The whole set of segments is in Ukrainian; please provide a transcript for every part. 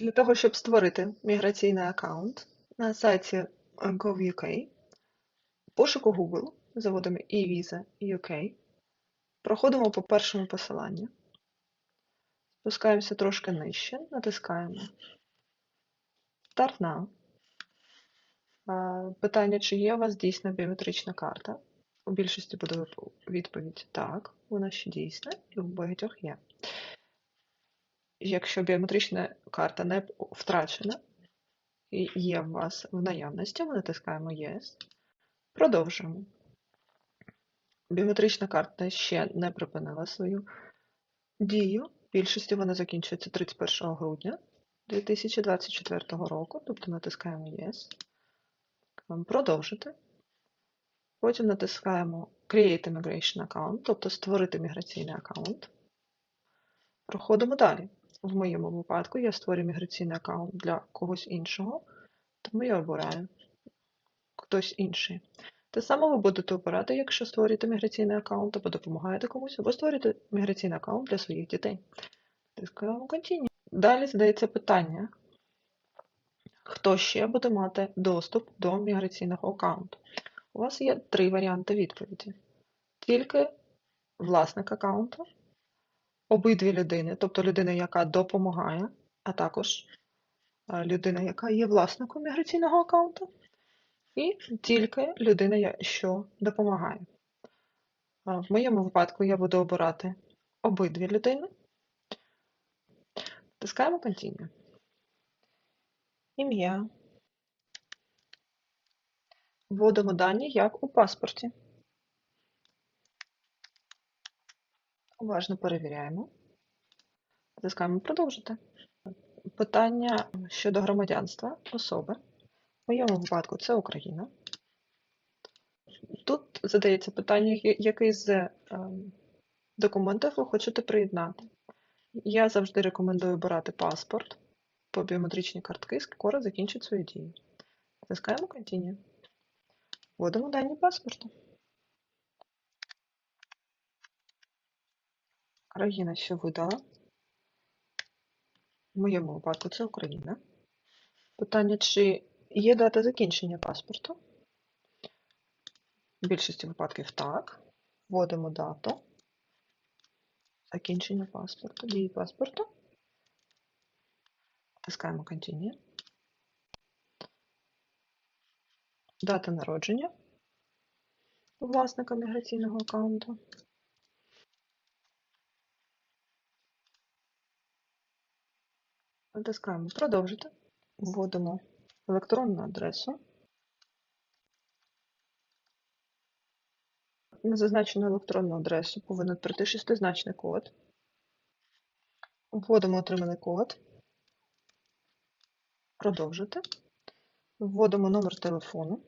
Для того, щоб створити міграційний аккаунт на сайті gov.uk, пошуку Google заводимо e-visa UK, проходимо по першому посиланню, спускаємося трошки нижче, натискаємо Start Now. Питання, чи є у вас дійсна біометрична карта. У більшості буде відповідь так, вона ще дійсна, і у багатьох є. Якщо біометрична карта не втрачена і є у вас в наявності, ми натискаємо Yes. Продовжуємо. Біометрична карта ще не припинила свою дію. В більшості вона закінчується 31 грудня 2024 року, тобто натискаємо Yes. Продовжити. Потім натискаємо Create Immigration Account, тобто створити міграційний аккаунт. Проходимо далі. В моєму випадку я створюю міграційний аккаунт для когось іншого, тому я обираю хтось інший. Те саме ви будете обирати, якщо створюєте міграційний аккаунт або допомагаєте комусь, або створюєте міграційний аккаунт для своїх дітей. Тискаємо Continue. Далі задається питання, хто ще буде мати доступ до міграційного аккаунту. У вас є три варіанти відповіді. Тільки власник аккаунту, обидві людини, тобто людина, яка допомагає, а також е, людина, яка є власником міграційного аккаунту, і тільки людина, що допомагає. В моєму випадку я буду обирати обидві людини. Тискаємо Continue. Ім'я. Вводимо дані, як у паспорті. Уважно перевіряємо. Натискаємо продовжити. Питання щодо громадянства особи. В моєму випадку це Україна. Тут задається питання, який з ем, документів ви хочете приєднати. Я завжди рекомендую брати паспорт по біометричній картки, скоро закінчить свою дію. Натискаємо Continue. Вводимо дані паспорта. Країна, що видала. В моєму випадку це Україна. Питання, чи є дата закінчення паспорту? В більшості випадків так. Вводимо дату закінчення паспорту, дії паспорту. Натискаємо Continue. Дата народження власника міграційного аккаунту. Натискаємо Продовжити. Вводимо електронну адресу. На зазначену електронну адресу повинен прийти шестизначний код. Вводимо отриманий код. Продовжити. Вводимо номер телефону.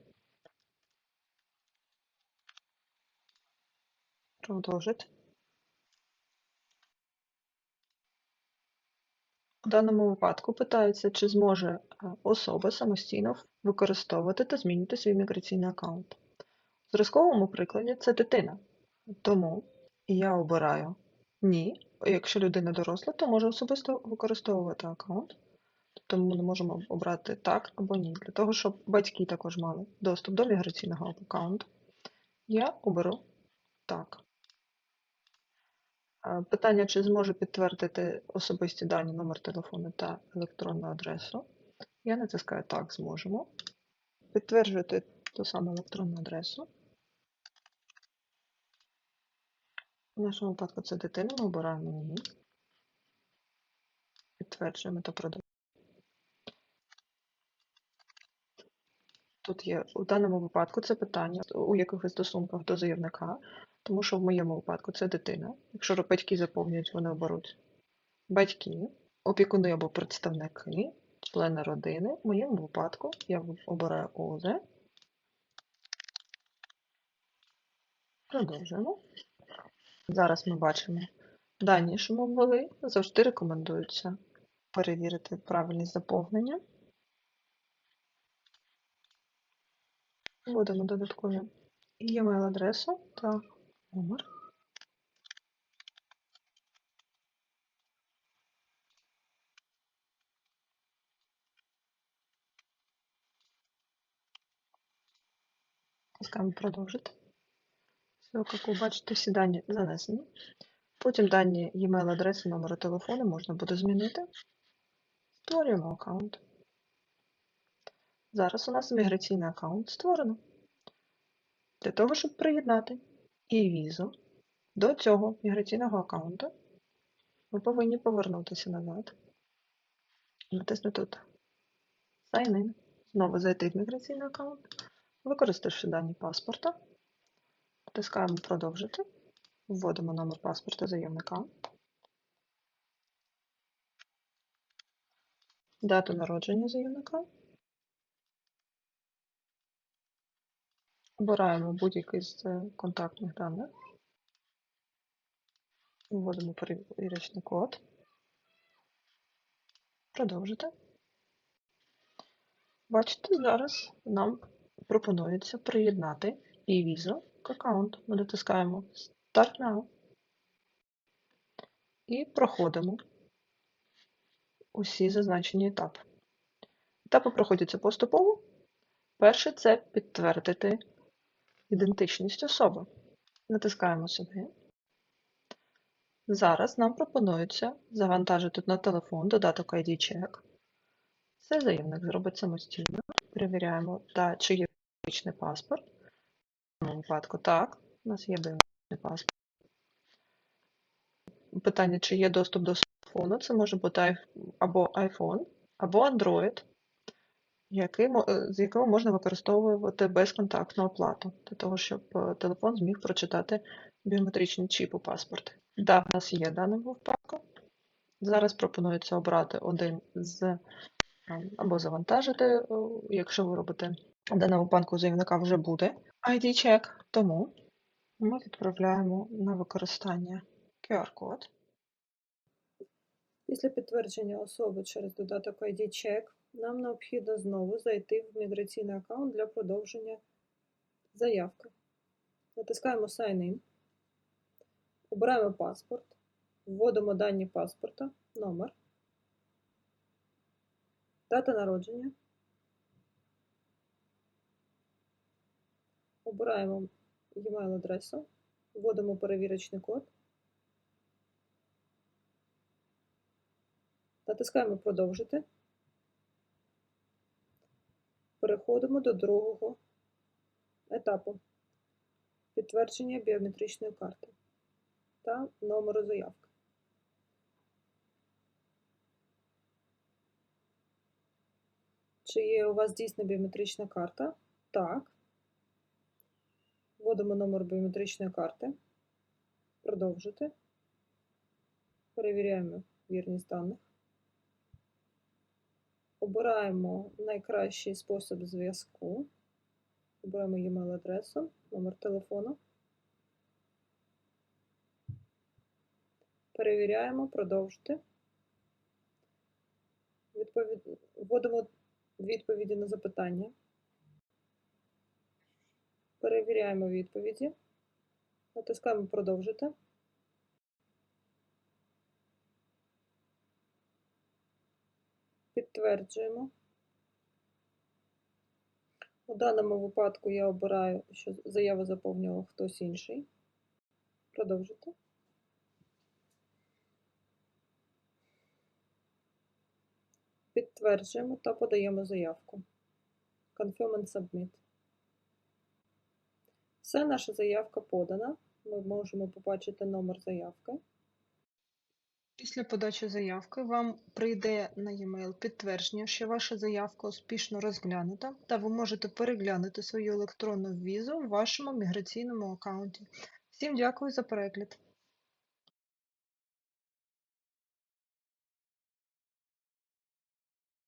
Продовжити. У даному випадку питається, чи зможе е, особа самостійно використовувати та змінити свій міграційний аккаунт. В зразковому прикладі це дитина. Тому я обираю ні. Якщо людина доросла, то може особисто використовувати аккаунт. Тому ми можемо обрати так або ні. Для того, щоб батьки також мали доступ до міграційного аккаунту, я оберу так. Питання, чи зможе підтвердити особисті дані, номер телефону та електронну адресу. Я натискаю так, зможемо. Підтверджуєте ту саму електронну адресу. В нашому випадку це дитина, ми обираємо ні. Підтверджуємо та продовжуємо. Тут є у даному випадку це питання, у якихось стосунках до заявника, тому що в моєму випадку це дитина. Якщо батьки заповнюють, вони оберуть батьки, опікуни або представники, члени родини. В моєму випадку я обираю ОЗ. Продовжуємо. Зараз ми бачимо дані, що ми ввели. Завжди рекомендується перевірити правильність заповнення. Вводимо додаткові e-mail адресу та Пускай Тискаємо продовжити. Все, як ви бачите, всі дані занесені. Потім дані e-mail адреси, номера телефону можна буде змінити. Створюємо аккаунт. Зараз у нас міграційний аккаунт створено. Для того, щоб приєднати і візу до цього міграційного аккаунту, ви повинні повернутися назад. Натиснути тут Sign in. Знову зайти в міграційний аккаунт, використавши дані паспорта. Натискаємо продовжити. Вводимо номер паспорта заявника. Дату народження заявника. Обираємо будь-який з е, контактних даних. Вводимо перевірочний код. Продовжити. Бачите, зараз нам пропонується приєднати і візу к аккаунту. Ми натискаємо Start Now і проходимо усі зазначені етапи. Етапи проходяться поступово. Перший це підтвердити ідентичність особи. Натискаємо сюди. Зараз нам пропонується завантажити на телефон додаток ID Check. Це заявник зробить самостійно. Перевіряємо, та, чи є біометричний паспорт. В цьому випадку так, у нас є біометричний паспорт. Питання, чи є доступ до смартфону, це може бути або iPhone, або Android, який, е, з якого можна використовувати безконтактну оплату, для того, щоб е, телефон зміг прочитати біометричний чіп у паспорті. Так, в нас є даний випадку. Зараз пропонується обрати один з або завантажити, якщо ви робите даному банку заявника вже буде ID-чек, тому ми відправляємо на використання QR-код. Після підтвердження особи через додаток ID Check нам необхідно знову зайти в міграційний аккаунт для продовження заявки. Натискаємо Sign In, обираємо паспорт, вводимо дані паспорта, номер, дата народження, обираємо e-mail адресу, вводимо перевірочний код. Натискаємо продовжити. Переходимо до другого етапу підтвердження біометричної карти та номеру заявки. Чи є у вас дійсна біометрична карта? Так. Вводимо номер біометричної карти. Продовжити. Перевіряємо вірність даних. Обираємо найкращий спосіб зв'язку. Обираємо e-mail адресу, номер телефону. Перевіряємо, продовжити. Відповід... Вводимо відповіді на запитання. Перевіряємо відповіді. Натискаємо продовжити. Підтверджуємо. У даному випадку я обираю, що заяву заповнював хтось інший. Продовжити. Підтверджуємо та подаємо заявку. Confirm and Submit. Все, наша заявка подана. Ми можемо побачити номер заявки. Після подачі заявки вам прийде на e-mail підтвердження, що ваша заявка успішно розглянута, та ви можете переглянути свою електронну візу в вашому міграційному аккаунті. Всім дякую за перегляд!